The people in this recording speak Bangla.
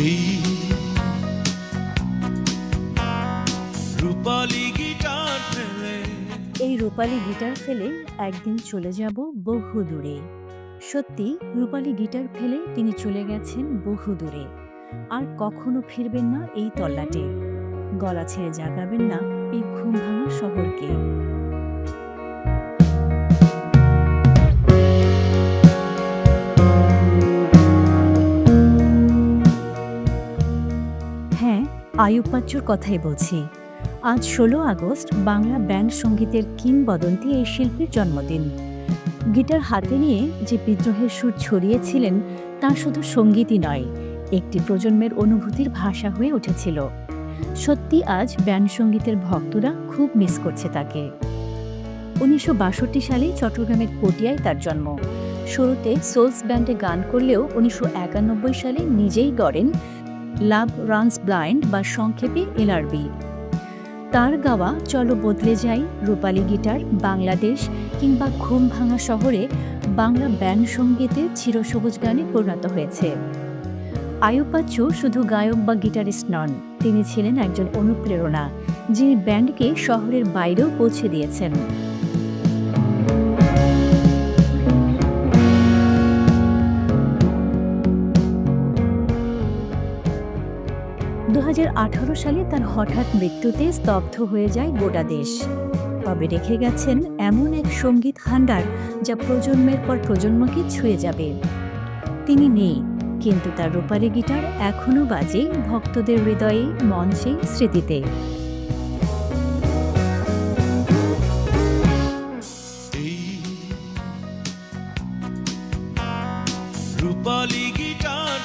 এই রূপালি গিটার ফেলে। একদিন চলে যাব বহু দূরে। সত্যি, রূপালি গিটার ফেলে তিনি চলে গেছেন বহু দূরে। আর কখনো ফিরবেন না এই তল্লাটে। গলা ছেড়ে জাগাবেন না এই ঘুম আয়ুব বাচ্চুর কথাই বলছি। আজ ষোলো আগস্ট বাংলা ব্যান্ড সঙ্গীতের কিংবদন্তি এই শিল্পীর জন্মদিন। গিটার হাতে নিয়ে যে বিদ্রোহের সুর ছড়িয়েছিলেন, তা শুধু সঙ্গীতই নয়, একটি প্রজন্মের অনুভূতির ভাষা হয়ে উঠেছিল। সত্যি আজ ব্যান্ড সঙ্গীতের ভক্তরা খুব মিস করছে তাকে। উনিশশো বাষট্টি সালে চট্টগ্রামের পটিয়ায় তার জন্ম। শুরুতে সোলস ব্যান্ডে গান করলেও উনিশশো একানব্বই সালে নিজেই গড়েন লাভ রানস ব্লাইন্ড বা সংক্ষেপে এলআরবি। তার গাওয়া চলো বদলে যাই, রূপালী গিটার, বাংলাদেশ কিংবা ঘুম ভাঙা শহরে বাংলা ব্যান্ড সঙ্গীতে চিরসবুজ গানে পরিণত হয়েছে। আয়ুব বাচ্চু শুধু গায়ক বা গিটারিস্ট নন, তিনি ছিলেন একজন অনুপ্রেরণা, যিনি ব্যান্ডকে শহরের বাইরেও পৌঁছে দিয়েছেন। দু হাজার আঠারো সালে তার হঠাৎ মৃত্যুতে স্তব্ধ হয়ে যায় গোটা দেশ। তবে রেখে গেছেন এমন এক সংগীত হান্ডার যা প্রজন্মের পর প্রজন্মকে ছুঁয়ে যাবে। তিনি নেই, কিন্তু তার রোপারি গিটার এখনও বাজে ভক্তদের হৃদয়ে, মঞ্চে, স্মৃতিতে। রূপালী গিটার